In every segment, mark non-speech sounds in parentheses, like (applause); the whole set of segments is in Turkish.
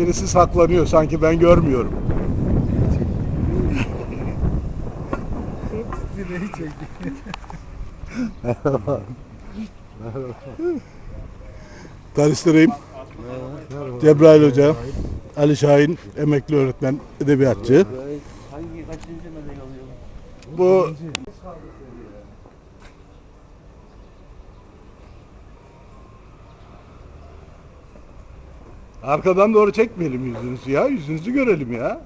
Birisi saklanıyor sanki ben görmüyorum. Direği çekti. Tanıştırayım. Cebrail Hoca, Ali Şahin, emekli öğretmen, edebiyatçı. Hangi kaçıncı madalya alıyor? Bu Arkadan doğru çekmeyelim yüzünüzü ya. Yüzünüzü görelim ya.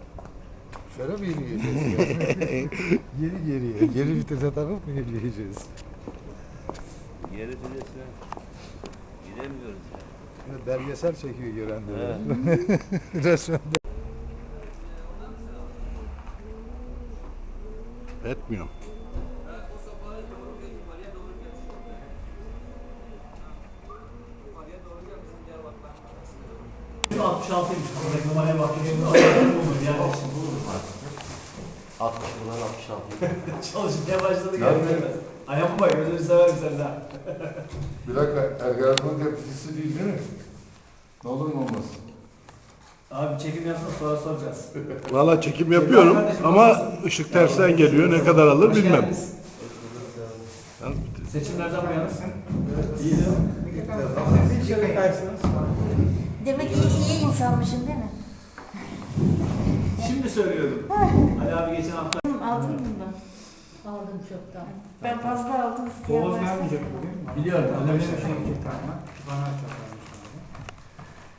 Şöyle mi yürüyeceğiz ya? (laughs) geri geriye. Geri vitese takıp mı yürüyeceğiz? Yeri filesine gidemiyoruz ya. Yine belgesel çekiyor görenleri. (laughs) Resmen. Etmiyor. Reklamaya bakıyorum. Yani At kapılar 66. çalışmaya başladı geldi. Ay yapma gözünü severim senden. Bir dakika Ergenekon tepkisi değil değil mi? Ne olur mu olmaz? Abi çekim yapsın sonra soracağız. Valla çekim yapıyorum ama ışık tersten geliyor. Ne kadar alır Hoş bilmem. geldiniz. Seçimlerden bu yana. İyi Demek iyi, iyi insanmışım değil mi? Şimdi söylüyorum. Ali abi geçen hafta Aldın mı bundan? Aldım çoktan. Ben fazla aldım. Boğaz vermeyecek bugün. biliyorum. Öyle bir Ödemiş şey iki tane. Bana çok vermiş abi.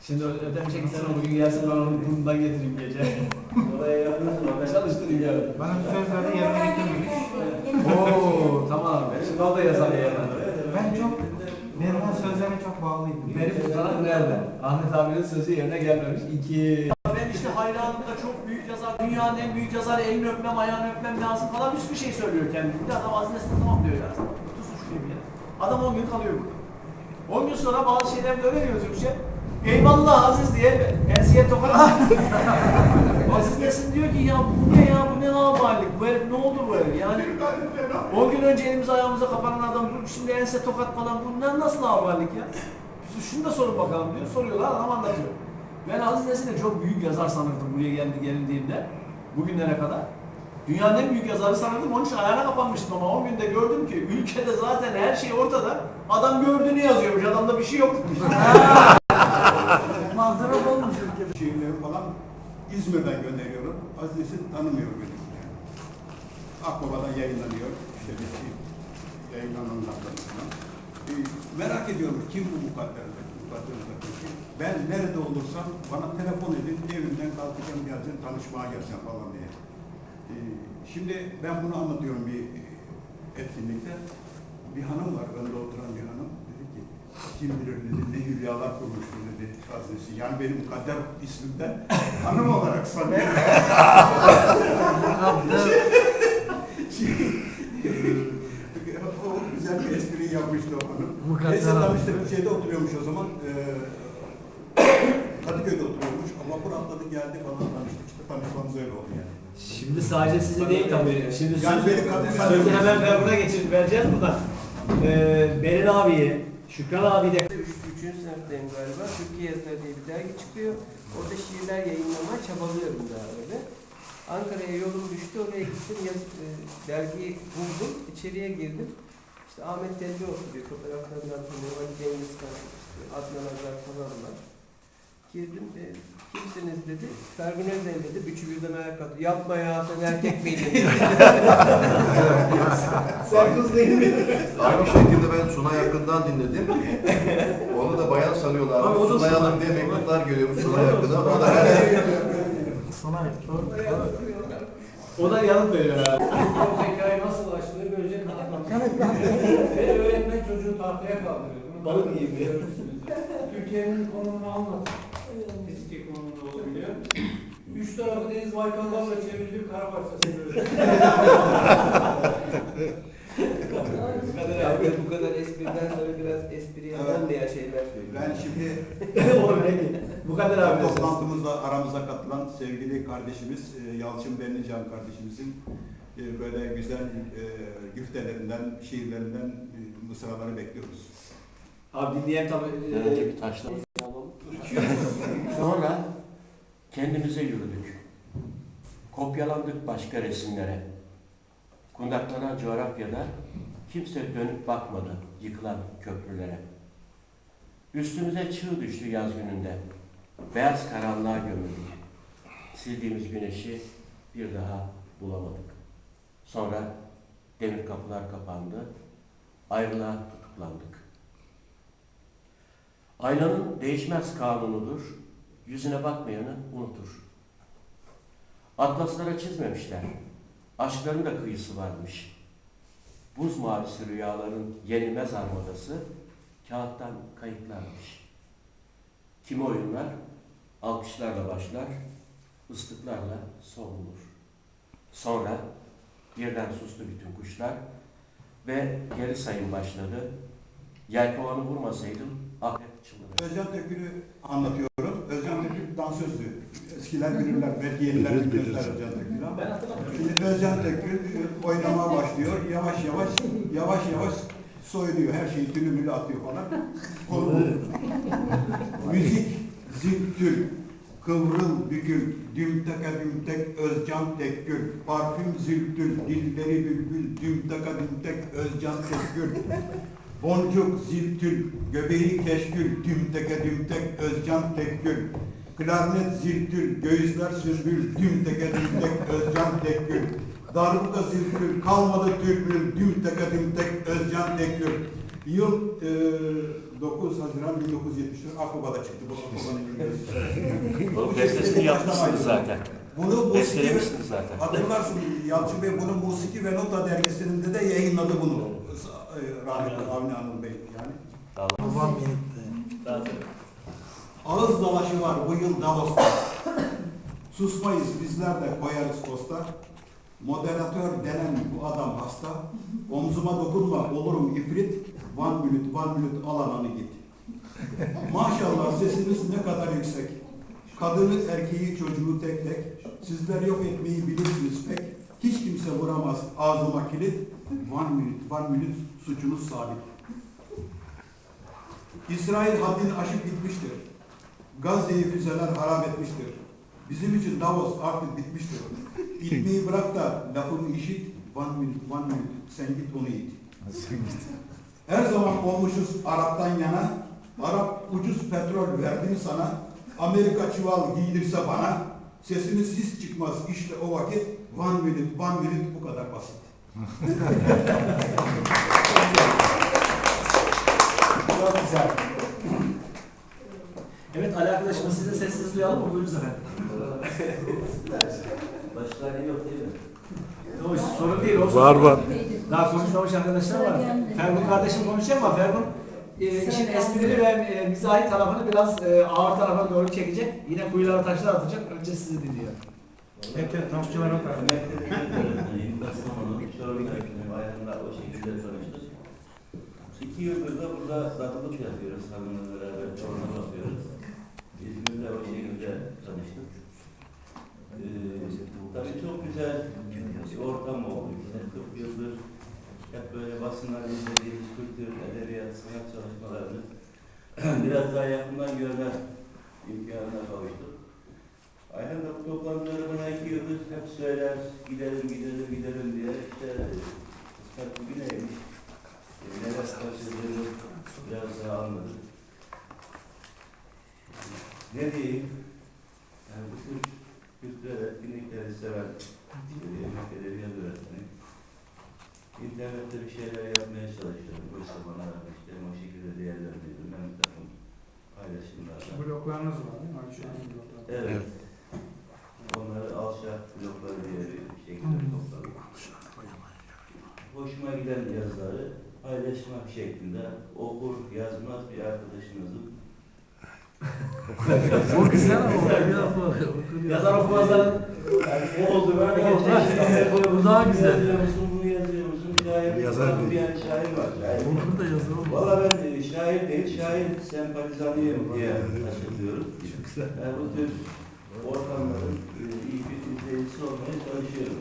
Şimdi ödemiş sen bugün gelsin ben onu bundan getireyim gece. (laughs) Oraya yardımcı ol. Çalıştırayım yarın. Bana bir söz verdi yerine getirmemiş. Oo tamam. Şimdi o da yazar yerine. Ben çok, benim o sözlerine çok bağlıydım. Benim tutanak nerede? Ahmet abinin sözü yerine gelmemiş. İki. Ben işte hayranım da çok büyük yazar, dünyanın en büyük yazarı, elini öpmem, ayağını öpmem lazım falan bir sürü şey söylüyor kendine. Bir de adam haznesine tamam diyor ya. Şuraya bir yere. Adam 10 gün kalıyor burada. 10 gün sonra bazı şeyler de öyle diyor Türkçe. Eyvallah Aziz diye enseye tokat (laughs) Aziz Nesin diyor ki ya bu ne ya bu ne laubalilik bu herif ne oldu bu herif? Yani 10 gün önce elimize ayağımıza kapanan adam bu şimdi ense tokat falan bunlar nasıl laubalilik ya? Şunu da sorun bakalım diyor. Soruyorlar adam anlatıyor. Ben Aziz Nesin'i çok büyük yazar sanırdım buraya geldi gelindiğimde bugünlere kadar. Dünyanın en büyük yazarı sanırdım onun için ayağına kapanmıştım ama 10 günde gördüm ki ülkede zaten her şey ortada. Adam gördüğünü yazıyormuş adamda bir şey yokmuş. Manzara olmuş ülkede. Şiirleri falan İzmir'den gönderiyorum. Aziz'i tanımıyor. Yani. Akbaba'dan yayınlanıyor. İşte bir şey yayınlananlardan falan. Ee, merak ediyorum kim bu mukadder? Mukadder Atatürk'ü. Ben nerede olursam bana telefon edin, evimden kalkacağım geleceğim, tanışmaya geleceğim falan diye. Ee, şimdi ben bunu anlatıyorum bir etkinlikte. Bir hanım var, önde oturan bir hanım. Kim bilir dedi, ne hülyalar kurmuştur dedi Hazreti. Yani benim kader ismimden hanım olarak sanıyor. o (laughs) güzel bir espri yapmıştı o hanım. Neyse tanıştık, şeyde oturuyormuş o zaman. Eee Kadıköy'de oturuyormuş. Allah kur atladı geldi falan tanıştık. İşte tanışmamız öyle oldu yani. Şimdi sadece size değil tabii. Şimdi Yani söz- beni kadın- sözü hemen ben buna geçirip vereceğiz buradan. Ee, Berin abiye, Şükran abi de Üç, üçüncü sınıftayım galiba. Türkiye Yazıları diye bir dergi çıkıyor. Orada şiirler yayınlamaya çabalıyorum daha öyle. Ankara'ya yolum düştü. Oraya gittim. Yaz, e, dergiyi buldum. içeriye girdim. İşte Ahmet Telli oturuyor. Fotoğraflarından tanıyorum. Ali Cengiz Kan, Adnan Azar falan var. Girdim. E, kimsiniz dedi. Fergun Özdemir dedi. Üçü birden ayağa kalktı. Yapma ya sen erkek miydin? (laughs) sen kız değil mi? Aynı şekilde ben Sunay Akın'dan dinledim. Onu da bayan sanıyorlar. Abi o da Sunay Hanım Sunay. diye mektuplar görüyormuş (laughs) Sunay Akın'a. O da her O da yanıt veriyor ha. zekayı nasıl açtığını görecek Ve öğretmen çocuğu tahtaya kaldırıyor. Balık gibi. Türkiye'nin konumunu anlat. Üç tarafı deniz baykallarla çevrili bir kara parçası böyle. Ya ben bu kadar espriden sonra biraz espriye olmayan şeyler söylüyorum. Ben şimdi. (laughs) Bu kadar abi. toplantımızda aramıza katılan sevgili kardeşimiz e, Yalçın Benlican kardeşimizin e, böyle güzel e, güftelerinden, şiirlerinden e, mısraları bekliyoruz. Abi dinleyen tabii. E, bir taşla. Sonra Kendimize yürüdük. Kopyalandık başka resimlere. Kundaklanan coğrafyada kimse dönüp bakmadı yıkılan köprülere. Üstümüze çığ düştü yaz gününde. Beyaz karanlığa gömüldük. Sildiğimiz güneşi bir daha bulamadık. Sonra demir kapılar kapandı. Ayrılığa tutuklandık. Aynanın değişmez kanunudur. Yüzüne bakmayanı unutur. Atlaslara çizmemişler. Aşkların da kıyısı varmış. Buz mavisi rüyaların yenilmez armadası kağıttan kayıtlanmış. Kimi oyunlar alkışlarla başlar, ıslıklarla son bulur. Sonra birden sustu bütün kuşlar ve geri sayım başladı. Yelkovanı vurmasaydım akrep çıldırır. Özcan Tökül'ü anlatıyorum. Dansözdü. Eskiler bilirler, belki yeniler bilirler. Özcan Tökül'ü ama. Şimdi Özcan Tökül e, oynamaya başlıyor. Yavaş yavaş, yavaş yavaş soyunuyor. Her şeyi tülümülü atıyor falan. Konu Müzik, ziltül, kıvrıl bükül, dümteka dümtek Özcan Tekkül, parfüm ziltül, dilleri bülbül, dümteka dümtek Özcan Tekkül. Boncuk, ziltül, göbeği keşkül, dümteke dümtek Özcan Tekkül. Klarnet, ziltül, göğüsler sümbül, dümteke dümtek Özcan Tekkül. Darbuka ziltül, kalmadı türbül, dümteke dümtek Özcan Tekkül. Yıl e, 9 Haziran 1974 Akbaba'da çıktı bu İngilizcesi. (laughs) O bestesini yapmışsınız zaten. Bunu musiki, Bestelemişsiniz zaten. hatırlarsın Yalçın Bey bunu Musiki ve Nota dergisinde de yayınladı bunu. E, Rahmetli Avni Anıl Bey yani. Babam yetti. Ağız dalaşı var bu yıl Davos'ta. Susmayız bizler de koyarız posta. Moderatör denen bu adam hasta. Omzuma dokunma olurum ifrit. One minute, one minute al ananı git. Maşallah sesiniz ne kadar yüksek. Kadını, erkeği, çocuğu tek tek. Sizler yok etmeyi bilirsiniz pek. Hiç kimse vuramaz ağzıma kilit. One minute, one minute suçunuz sabit. İsrail haddini aşıp gitmiştir. Gazze'yi füzeler harap etmiştir. Bizim için Davos artık bitmiştir. İtmeyi bırak da lafımı işit. One minute, one minute. Sen git onu it. Her zaman olmuşuz Arap'tan yana. Arap ucuz petrol verdi mi sana? Amerika çuval giydirse bana. Sesiniz hiç çıkmaz işte o vakit. One minute, one minute bu kadar basit. (laughs) Çok güzel. Evet Ali arkadaşım siz de sesinizi duyalım mı? Buyurunuz efendim. Başka yok değil mi? O sorun değil. O Var var. Daha konuşmamış arkadaşlar var. Fergun kardeşim konuşacak ama Fergun e, işin esprili ve e, mizahi tarafını biraz e, ağır tarafa doğru çekecek. Yine kuyulara taşlar atacak. Önce sizi dinliyor. Evet, taşçılar o kadar. Bayramda o şekilde tanıştık. İki yıldır da burada datılık yapıyoruz hanımla beraber çorba bakıyoruz. İzmir'de o şekilde tanıştık. Ee, tabii çok güzel bir ortam oldu. İşte 40 yıldır hep böyle basınlarda izlediğimiz kültür, edebiyat, sanat çalışmalarını (clears throat) biraz daha yakından görme imkanına kavuştuk. Aynen de bu toplantıları bana iki yıldır hep söyler, gidelim gidelim gidelim diye işte kısmet bugüneymiş. E, neler kaçırdığını biraz daha anladık. Ne diyeyim? Yani bu tür kültürel etkinlikleri seven yemek edebiyat öğretmeni. İnternette bir şeyler yapmaya çalışıyorum. Oysa bana işte o şekilde değerlendiriyorum. Ben bir takım paylaşımlarla. Bloklarınız var değil mi? Ayşe Hanım blokları. Evet. Onları alçak blokları diye bir şekilde topladım. Hoşuma giden yazıları paylaşmak şeklinde okur yazmaz bir arkadaşımızın O güzel ama Yazar okumazların yani o oldu böyle geçecek. Bu daha güzel. Bunu yazıyor musun? Şair Yazar bir yani şair var. Şair. Bunu da yazalım. Valla ben e, şair değil, şair sempatizanıyım diye açıklıyorum. Yani bu tür ortamların e, iyi bir izleyicisi olmaya çalışıyorum.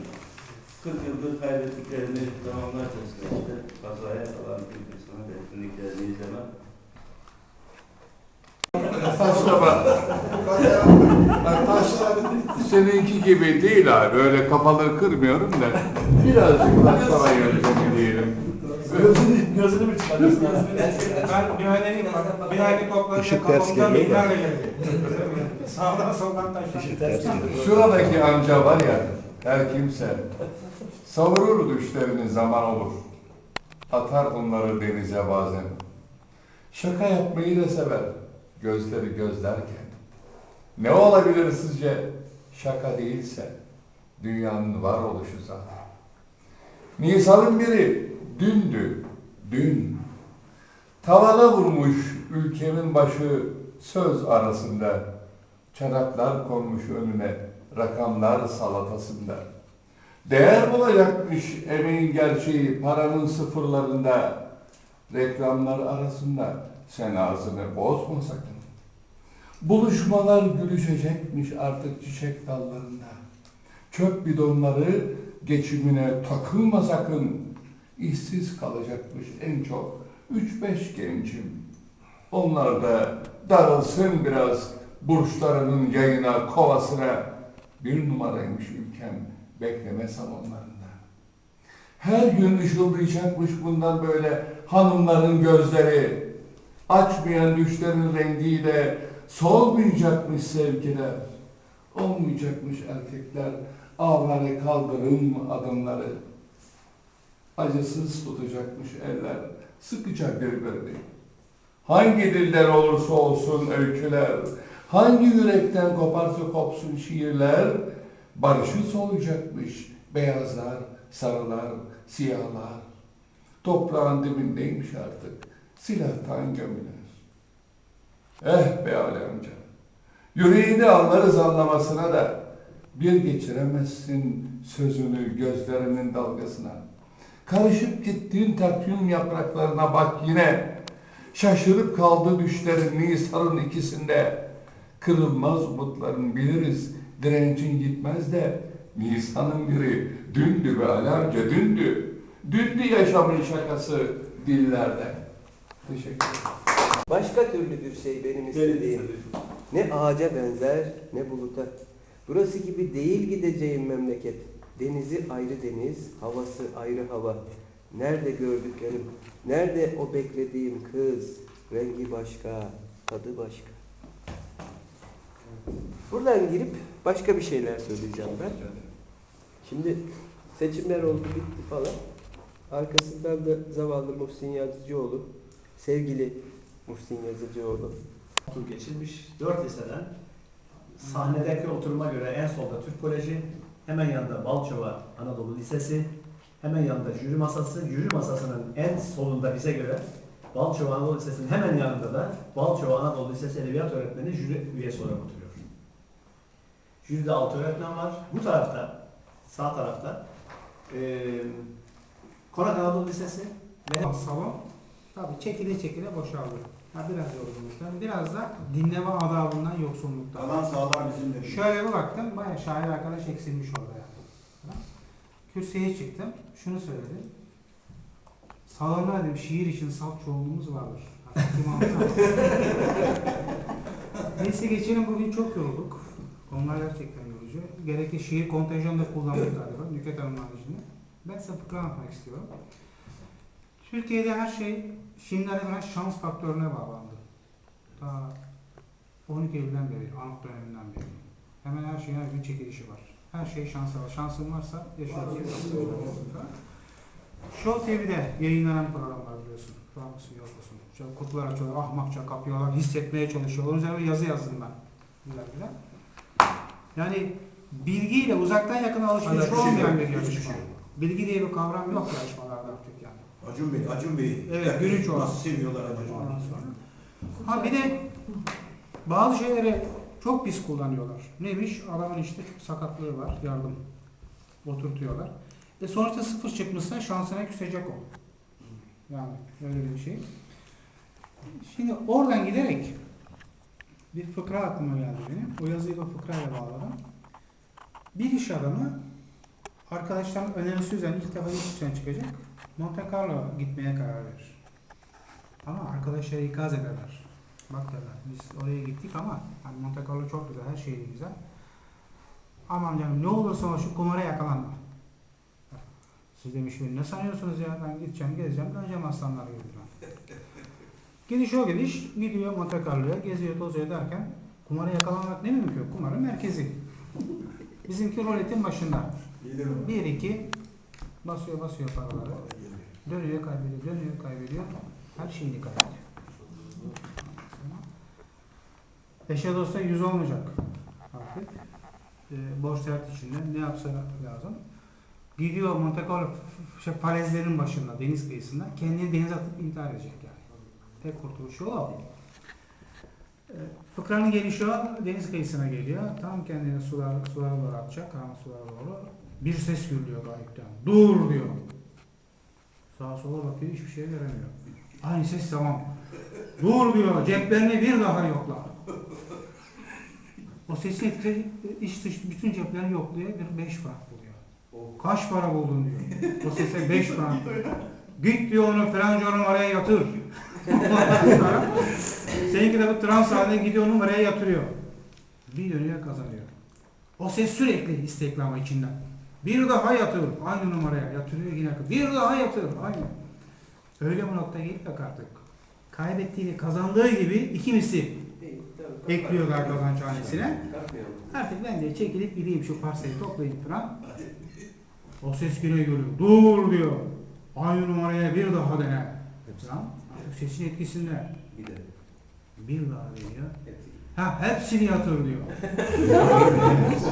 40 yıldır kaybettiklerini tamamlarcasına işte kazaya kalan Türk sanat etkinliklerini izlemem. Mustafa. Taşlar seninki gibi değil abi. Öyle kafaları kırmıyorum da. Birazcık taşlara yöntemeliyim. Gözünü, gözünü mü çıkarıyorsun? Ben güvenliyim bak. Bir aylık toplanınca Işık ters kafamdan geliyor da. binlerle geldi. (laughs) Sağdan soldan taşlar. Şuradaki amca var ya, her kimse savurur düşlerini zaman olur. Atar onları denize bazen. Şaka yapmayı da sever, gözleri gözlerken. Ne olabilir sizce şaka değilse dünyanın varoluşu zaten. Nisan'ın biri dündü, dün. Tavana vurmuş ülkemin başı söz arasında. Çanaklar konmuş önüne rakamlar salatasında. Değer bulacakmış emeğin gerçeği paranın sıfırlarında. Reklamlar arasında sen ağzını bozma sakın. Buluşmalar gülüşecekmiş artık çiçek dallarında. Çöp bidonları geçimine takılma sakın. İşsiz kalacakmış en çok üç beş gencim. Onlar da darılsın biraz burçlarının yayına, kovasına. Bir numaraymış ülkem bekleme salonlarında. Her gün ışıldayacakmış bundan böyle hanımların gözleri. Açmayan düşlerin rengiyle solmayacakmış sevgiler. Olmayacakmış erkekler avare kaldırım adımları. Acısız tutacakmış eller, sıkacak birbirini. Hangi dilden olursa olsun öyküler, hangi yürekten koparsa kopsun şiirler, barışı solacakmış beyazlar, sarılar, siyahlar. Toprağın dibindeymiş artık, silahtan gömüler. Eh be Ali amca, yüreğini anlarız anlamasına da, bir geçiremezsin sözünü gözlerinin dalgasına. Karışıp gittiğin takvim yapraklarına bak yine, Şaşırıp kaldı düşlerin Nisan'ın ikisinde. Kırılmaz umutların biliriz, direncin gitmez de Nisan'ın biri dündü be alemce dündü. Dündü yaşamın şakası dillerde. Teşekkür ederim. Başka türlü bir şey benim istediğim. Ne ağaca benzer ne buluta. Burası gibi değil gideceğim memleket. Denizi ayrı deniz, havası ayrı hava. Nerede gördüklerim, nerede o beklediğim kız, rengi başka, tadı başka. Buradan girip başka bir şeyler söyleyeceğim ben. Şimdi seçimler oldu bitti falan. Arkasından da zavallı Muhsin Yazıcıoğlu, sevgili Muhsin Yazıcıoğlu. Tur geçilmiş. Dört liseden sahnedeki oturuma göre en solda Türk Koleji, hemen yanında Balçova Anadolu Lisesi, hemen yanında jüri masası, jüri masasının en solunda bize göre Balçova Anadolu Lisesi'nin hemen yanında da Balçova Anadolu Lisesi Edebiyat Öğretmeni jüri üyesi olarak oturuyor. Jüride altı öğretmen var. Bu tarafta, sağ tarafta eee Konak Anadolu Lisesi ve Salon tabii çekile çekile boşaldı. Ha, biraz yorgunluktan, biraz da dinleme adabından yoksunluktan. Kalan sağlar bizimdir. Şöyle bir baktım, bayağı şair arkadaş eksilmiş orada yani. Kürsüye çıktım, şunu söyledim. Salonda dedim, şiir için salt çoğunluğumuz vardır. Anlatsa. (laughs) Neyse geçelim, bugün çok yorulduk. Konular gerçekten yorucu. Gerekli şiir kontenjanı da kullandık galiba, Nüket Hanım'ın haricinde. Ben size fıkra anlatmak istiyorum. Türkiye'de her şey şimdiden hemen şans faktörüne bağlandı. Ta 12 Eylül'den beri, Anıt döneminden beri. Hemen her şeyin her gün çekilişi var. Her şey şansa var. Şansın varsa yaşıyorsun. Show TV'de yayınlanan programlar biliyorsun. Var mısın yok musun? Şöyle kutular açıyorlar, ahmakça kapıyorlar, hissetmeye çalışıyorlar. Onun üzerine yazı yazdım ben. Güzel güzel. Yani bilgiyle uzaktan yakına alışveriş olmayan bir yarışma. şey yok. Bilgi diye bir kavram yok yani. Acun Bey, Acun Bey. Evet, gülünç olan. Nasıl seviyorlar Acun Ondan sonra. Ha bir de bazı şeyleri çok pis kullanıyorlar. Neymiş? Adamın işte sakatlığı var, yardım. Oturtuyorlar. E sonuçta sıfır çıkmışsa şansına küsecek o. Yani öyle bir şey. Şimdi oradan giderek bir fıkra aklıma geldi benim. O yazıyı da fıkrayla bağladım. Bir iş adamı arkadaşların önerisi üzerine ilk defa yurt dışına çıkacak. Monte Carlo gitmeye karar verir. Ama arkadaşları ikaz ederler. Bak derler biz oraya gittik ama hani Monte Carlo çok güzel, her şeyi güzel. Aman canım ne olursa ol şu kumara yakalanma. Siz demiş ne sanıyorsunuz ya ben gideceğim gezeceğim döneceğim aslanlar gibi. Gidiş o gidiş gidiyor Monte Carlo'ya geziyor tozuyor derken kumara yakalanmak ne mümkün? Kumarın merkezi. Bizimki roletin başında. Bir iki basıyor basıyor paraları. Dönüyor kaybediyor, dönüyor kaybediyor. Her şeyini kaybediyor. Eşe dosta yüz olmayacak artık. E, borç dert içinde ne yapsa lazım. Gidiyor Monte Carlo şey, falezlerin başında, deniz kıyısında kendini denize atıp intihar edecek yani. Tek kurtuluşu o. E, fıkranın gelişi o, deniz kıyısına geliyor. Tam kendini sular, sulara doğru atacak, karanlık sulara doğru. Bir ses gürlüyor gayipten. Dur diyor. Sağa sola bakıyor, hiçbir şey göremiyor. Aynı ses tamam. Dur diyor, ceplerini bir daha yokla. O sesin etkisi iç dış bütün ceplerini yokluyor, bir beş frank buluyor. Kaç para buldun diyor. O sese beş frank. Git diyor onu falanca numaraya yatır. (laughs) Seninki de bu trans haline gidiyor numaraya yatırıyor. Bir dönüyor kazanıyor. O ses sürekli istekli ama içinden. Bir daha yatır. Aynı numaraya yatırıyor yine. Bir daha yatır. Aynı. Öyle bu noktaya gittik artık. Kaybettiğini kazandığı gibi iki misli ekliyorlar kazanç hanesine. Artık ben de çekilip gideyim şu parsayı toplayayım falan. O ses yine geliyor. Dur diyor. Aynı numaraya bir daha dene. Artık sesin etkisinde. Bir daha deniyor. Ha hepsini yatır diyor.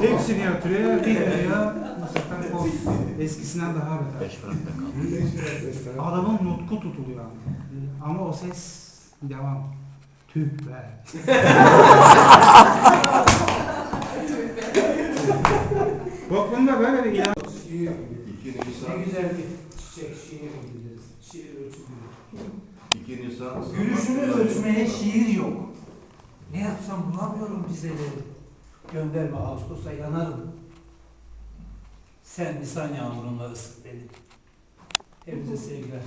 (laughs) hepsini yatırıyor. Bir deniyor. Bu sefer o eskisinden daha beter. Adamın nutku tutuluyor. Ama o ses devam. Tüh be. Toplumda böyle bir ilan. İki Nisan, Ne güzel bir çiçek, şiir. Şiir Nisan. Gülüşünü ölçmeye şiir yok. Ne yapsam bulamıyorum dizeleri. Gönderme Ağustos'a yanarım. Sen Nisan yağmurunla ısıt beni. Hepinize sevgiler.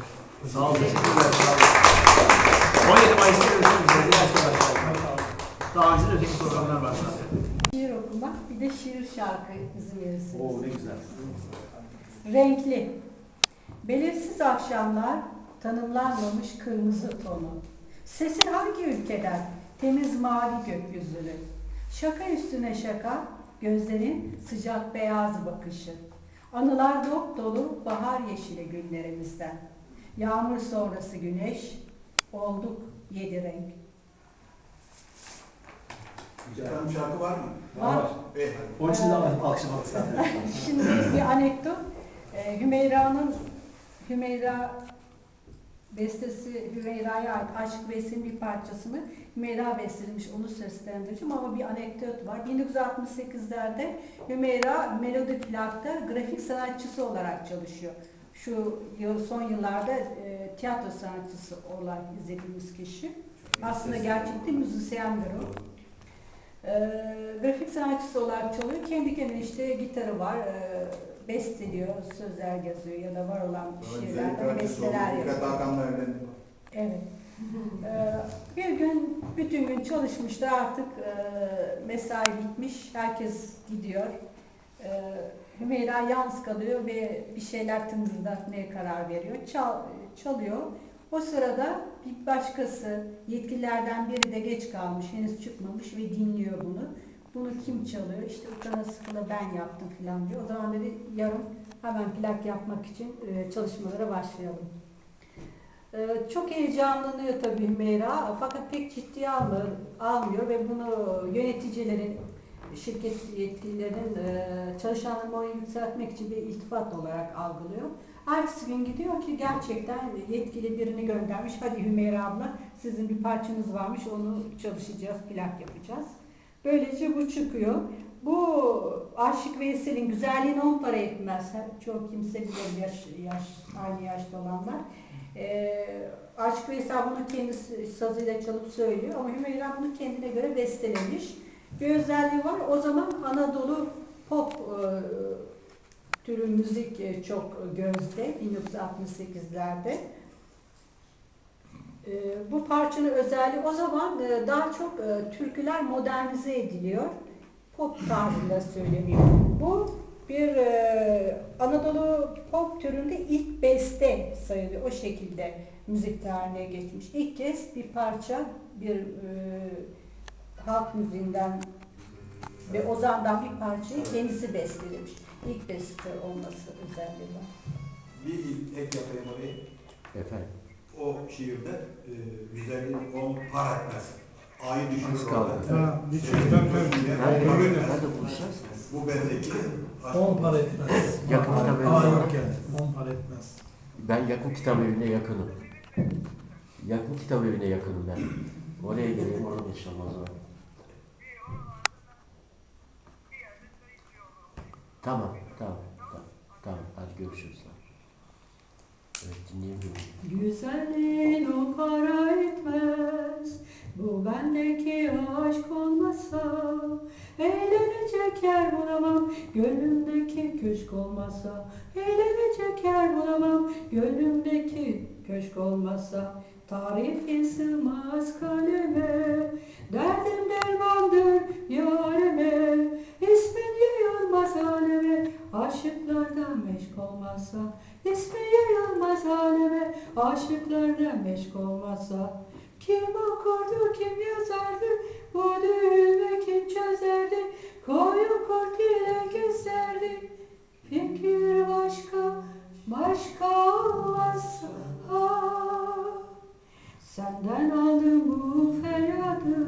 Sağ olun. Teşekkürler. Sağ olun. 17 Mayıs'ta görüşmek üzere. Diğer sorular. Daha önce de öteki programlar zaten. Şiir okumak, bir de şiir şarkı izin verirsiniz. Oo ne güzel. Renkli. Belirsiz akşamlar, tanımlanmamış kırmızı tonu. Sesin hangi ülkeden? Temiz mavi gökyüzünü. Şaka üstüne şaka, gözlerin sıcak beyaz bakışı. Anılar dop dolu bahar yeşili günlerimizden. Yağmur sonrası güneş, olduk yedi renk. Efendim şarkı var mı? Var. Eh, Onun için de alkışlamak zaten. Şimdi bir anekdot. Ee, Hümeyra'nın Hümeyra bestesi Hümeyra'ya ait Aşk Veysel'in bir parçasını Hümeyra bestelemiş, onu seslendireceğim ama bir anekdot var. 1968'lerde Hümeyra melodi plakta grafik sanatçısı olarak çalışıyor. Şu yıl, son yıllarda e, tiyatro sanatçısı olarak izlediğimiz kişi. Aslında gerçekte müzisyendir o. Ee, grafik sanatçısı olarak çalıyor. Kendi kendine işte gitarı var, e, besteliyor, sözler yazıyor ya da var olan şiirlerden besteler evlendi. Evet. Ee, bir gün bütün gün çalışmışlar artık e, mesai bitmiş, herkes gidiyor. Ee, Hümeyra yalnız kalıyor ve bir şeyler tıngırdatmaya karar veriyor. Çal, çalıyor. O sırada bir başkası, yetkililerden biri de geç kalmış, henüz çıkmamış ve dinliyor bunu. Bunu kim çalıyor? İşte utana sıkıla ben yaptım falan diyor. O zaman dedi yarın hemen plak yapmak için e, çalışmalara başlayalım. Ee, Çok heyecanlanıyor tabii Hümeyra fakat pek ciddiye almıyor, almıyor ve bunu yöneticilerin, şirket yetkililerinin e, çalışanların moralini yükseltmek için bir iltifat olarak algılıyor. Ertesi gün gidiyor ki gerçekten yetkili birini göndermiş. Hadi Hümeyra abla sizin bir parçanız varmış onu çalışacağız, plak yapacağız. Böylece bu çıkıyor. Bu Aşık Veysel'in güzelliğini on para etmez. Çok kimse bilir yaş, yaş, aynı yaşta olanlar. Ee, Aşık Veysel bunu kendisi sazıyla çalıp söylüyor ama Hümeyra bunu kendine göre bestelemiş. Bir özelliği var. O zaman Anadolu pop e, türü müzik e, çok gözde 1968'lerde. E, bu parçanın özelliği o zaman e, daha çok e, türküler modernize ediliyor. Pop tarzında söyleniyor. Bu bir e, Anadolu pop türünde ilk beste sayılıyor. O şekilde müzik tarihine geçmiş. İlk kez bir parça bir halk müziğinden ve Ozan'dan bir parçayı kendisi bestelemiş. İlk beste olması özelliği var. Bir ek yapayım oraya. Efendim. O şiirde e, güzelliğin on par etmez. Ayı düşürür orada. Ha, Öyle. nerede buluşacağız? Bu bendeki 10 para etmez. Yakın Aa, tabii. Aa yok yani. 10 para etmez. Ben yakın kitap evine yakınım. Yakın kitap evine yakınım ben. Oraya geleyim, orada buluşalım o zaman. Tamam, tamam, tamam. Tamam, hadi görüşürüz. Güzelliğin o para etmez, bu bendeki aşk olmasa, eğlenecek yer bulamam, gönlümdeki köşk olmasa, eğlenecek yer bulamam, gönlümdeki köşk olmasa, tarifi sığmaz kaleme, derdim dermandır yarime, ismin yayılmaz aleme, aşıklardan meşk olmazsa, İsmi yayılmaz aleme, aşıklarla meşk olmazsa. Kim okurdu, kim yazardı, bu düğümü kim çözerdi, koyu kurt ile gezerdi. Fikir başka, başka olmazsa. Senden aldım bu feryadı,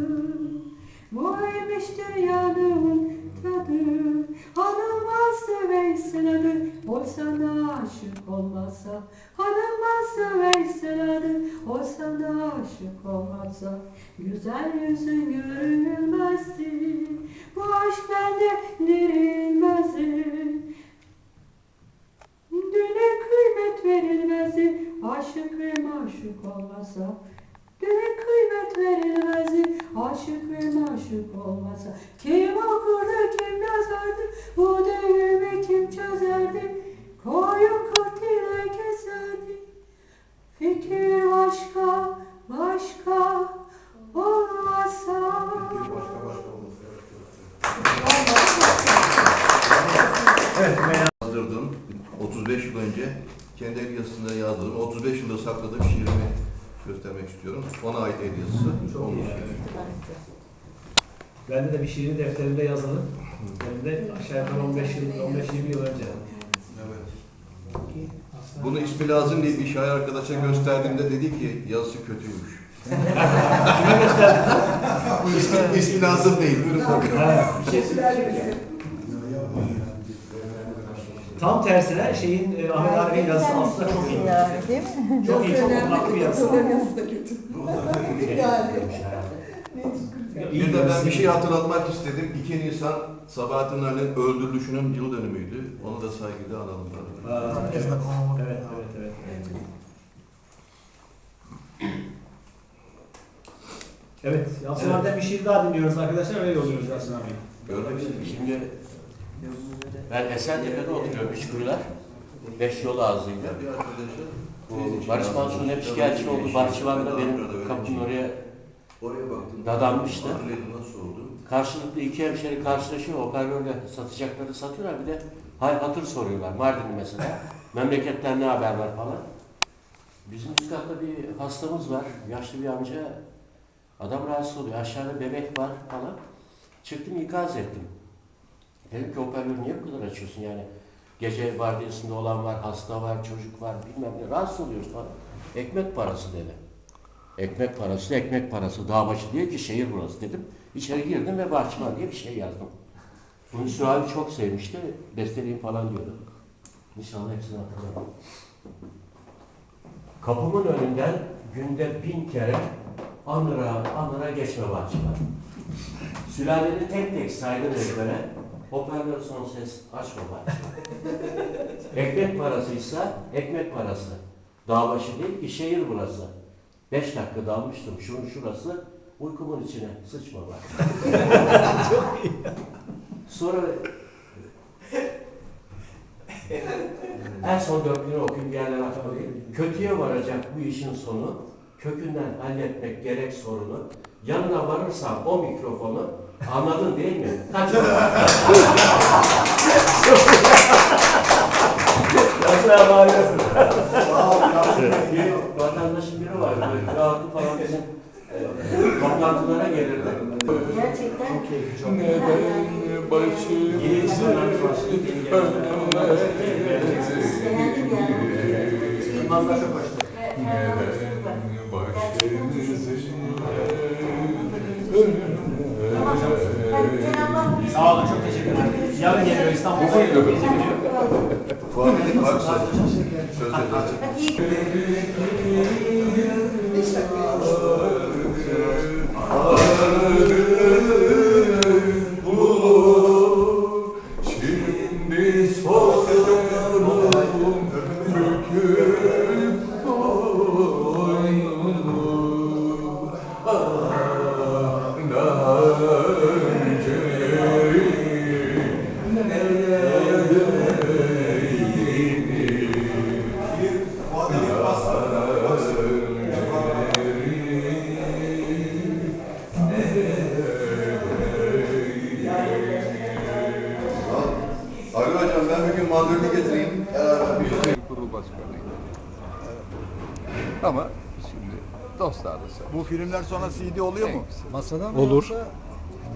buymuş dünyanın tadı. Anılmazdı Veysel adı, o sana aşık olmazsa. Anılmazdı Veysel adı, o sana aşık olmazsa. Güzel yüzün görünmezdi, bu aşk bende dirilmezdi. Düne kıymet verilmezdi, aşık ve maşuk olmasa. Düne kıymet verilmezdi, aşık ve maşuk olmasa. Kim okurdu, kim yazardı, bu düğümü kim çözerdi? Koyu kurt ile gezerdi. Fikir başka, başka olmasa. başka başka Evet, Meyhan. Yazdırdığım, 35 yıl önce kendi el yazısında yazdığım, 35 yıldır sakladığım şiirimi göstermek istiyorum. Ona ait el yazısı. Çok iyi. Bende de bir şiirin defterimde yazılı. Hem de aşağı yukarı 15 yıl, 15-20 yıl önce. Evet. Bunu ismi lazım diye bir şair arkadaşa gösterdiğimde dedi ki yazısı kötüymüş. (laughs) Kime gösterdin? ismi, ismi lazım değil. Buyurun bakın. Tam tersine şeyin e, Ahmet Arif'in yazısı aslında çok iyi. Değil mi? Çok iyi, çok okunaklı bir yazı. Bir (laughs) de ben bir şey hatırlatmak istedim. 2 Nisan Sabahattin Ali'nin öldürülüşünün yıl dönümüydü. Onu da saygıyla analım. Aa, evet, evet, evet, evet. Evet, Yasin Arif'ten bir şiir daha dinliyoruz arkadaşlar. Öyle yolluyoruz Yasin abi. Görmek istedim. Şimdi ben Esentepe'de oturuyorum, Üçkuyular. Beş yol ağzıyla. Bu Barış Manço'nun hep şikayetçi olduğu bahçıvanda benim kapının oraya dadanmıştı. Oldu? Karşılıklı iki hemşeri karşılaşıyor, hoparlörle satacakları satıyorlar. Bir de hal hatır soruyorlar. Mardin mesela. Memleketten ne haber var falan. Bizim üst katta bir hastamız var. Yaşlı bir amca. Adam rahatsız oluyor. Aşağıda bebek var falan. Çıktım ikaz ettim. Dedim ki hoparlörü niye bu kadar açıyorsun yani? Gece vardiyasında olan var, hasta var, çocuk var, bilmem ne. Rahatsız oluyoruz falan. Ekmek parası dedi. Ekmek parası, ekmek parası. Dağbaşı diye ki şehir burası dedim. İçeri girdim ve bahçıvan diye bir şey yazdım. Bunu abi çok sevmişti. Besteleyim falan diyordu. İnşallah hepsini hatırlarım. Kapımın önünden günde bin kere anıra, anıra geçme bahçıvan. Sülaleni tek tek saydım ezbere. Hoparlör son ses açma bahçıvan. (laughs) ekmek parasıysa ekmek parası. Dağbaşı değil ki şehir burası. Beş dakika dalmıştım. Şunun şurası uykumun içine sıçma bak. (laughs) Sonra en son dörtlüğünü okuyup bir yerlere atmalıyım. Kötüye varacak bu işin sonu. kökünden halletmek gerek sorunu. Yanına varırsam o mikrofonu anladın değil mi? Kaç Mesela harikasın. bir vatandaşın biri var. Böyle rahatlı falan bizim e, toplantılara gelirdi. Gerçekten Neden başım Yeni insanlar gelenler beğendim yani. Yılmazlar çok hoştu. Hadi selamlar. Sağ olun çok teşekkür ederim. Yarın geliyor İstanbul'a. Bugün mü? Gece geliyor. Fuarlık varsa söz edeceğim. Hadi Bu filmler sonra CD oluyor mu? Masada Olur.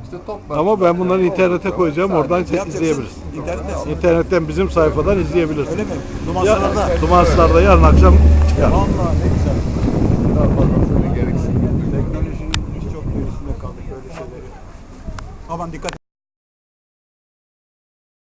İşte toplar. Ama ben bunları internete koyacağım. Oradan izleyebilirsin. İnternette. İnternetten bizim sayfadan izleyebilirsin. Öyle mi? Ya, Dumansalarda. Dumanslar'da yarın akşam çıkar. Vallahi ne güzel.